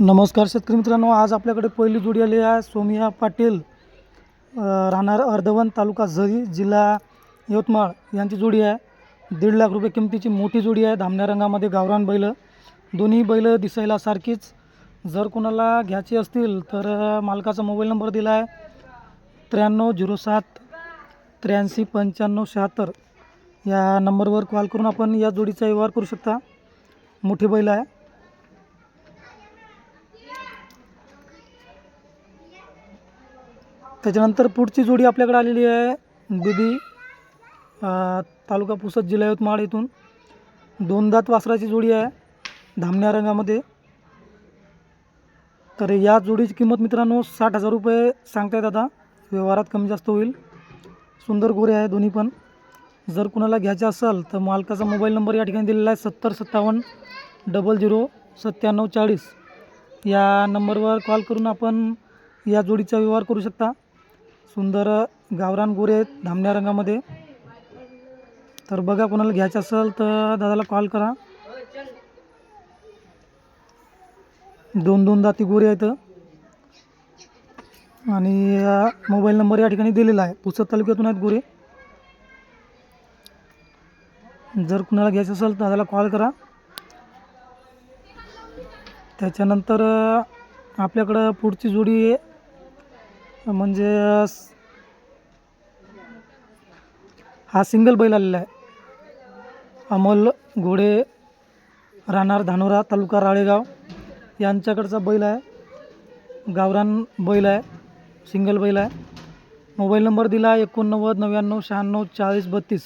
नमस्कार शेतकरी मित्रांनो आज आपल्याकडे पहिली जोडी आली आहे. सोमिया पाटील राहणार अर्धवन तालुका झरी जिल्हा यवतमाळ यांची जोडी आहे. दीड लाख रुपये किमतीची मोठी जोडी आहे. धामण्या रंगामध्ये गावरान बैल. दोन्ही बैलं दिसायला सारखीच. जर कोणाला घ्यायची असतील तर मालकाचा मोबाईल नंबर दिला आहे. त्र्याण्णव झिरो सात त्र्याऐंशी पंच्याण्णव शहात्तर. या नंबरवर कॉल करून आपण या जोडीचा व्यवहार करू शकता. मोठी बैल आहे. त्याच्यानंतर पुढची जोडी आपल्याकडे आलेली आहे. बिबी तालुका पुसद जिल्हा यवतमाळ इथून. दोन दात वासराची जोडी आहे धामण्या रंगामध्ये. तर या जोडीची किंमत मित्रांनो साठ हजार रुपये सांगतायत आता. व्यवहारात कमी जास्त होईल. सुंदर गोरे आहे दोन्ही पण. जर कुणाला घ्यायचे असेल तर मालकाचा मोबाईल नंबर या ठिकाणी दिलेला आहे. सत्तर सत्तावन्न डबल झिरो सत्त्याण्णव चाळीस. या नंबरवर कॉल करून आपण या जोडीचा व्यवहार करू शकता. सुंदर गावरान गोरे आहेत धामण्या रंगामध्ये. तर बघा कोणाला घ्यायचं असेल तर दादाला कॉल करा. दोन दोन दाती गोरे आहेत. आणि मोबाईल नंबर या ठिकाणी दिलेला आहे. पुसद तालुक्यातून आहेत गोरे. जर कुणाला घ्यायचं असेल तर दादाला कॉल करा. त्याच्यानंतर आपल्याकडं पुढची जोडी म्हणजे हा सिंगल बैल आलेला आहे. अमोल घोडे राहणार धानोरा तालुका राळेगाव. यांच्याकडचा बैल आहे. गावरान बैल आहे. सिंगल बैल आहे. मोबाईल नंबर दिला एकोणनव्वद नव्याण्णव शहाण्णव चाळीस बत्तीस.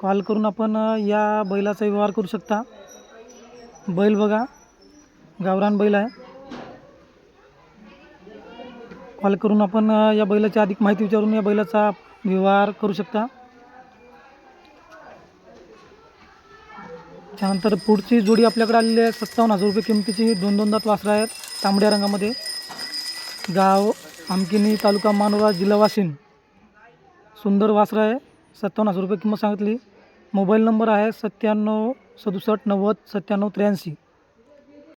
कॉल करून आपण या बैलाचा व्यवहार करू शकता. बैल बघा. गावरान बैल आहे कॉल करून आपण या बैलाची अधिक माहिती विचारून या बैलाचा व्यवहार करू शकता. त्यानंतर पुढची जोडी आपल्याकडे आलेली आहे. सत्तावन्न हजार रुपये किमतीची. दोन दोन दात वासरं आहेत तांबड्या रंगामध्ये. गाव आमकिनी तालुका मानोरा जिल्हा वाशिम. सुंदर वासरं आहे. सत्तावन्न हजार रुपये किंमत सांगितली. मोबाईल नंबर आहे सत्त्याण्णव सदुसष्ट नव्वद सत्त्याण्णव त्र्याऐंशी.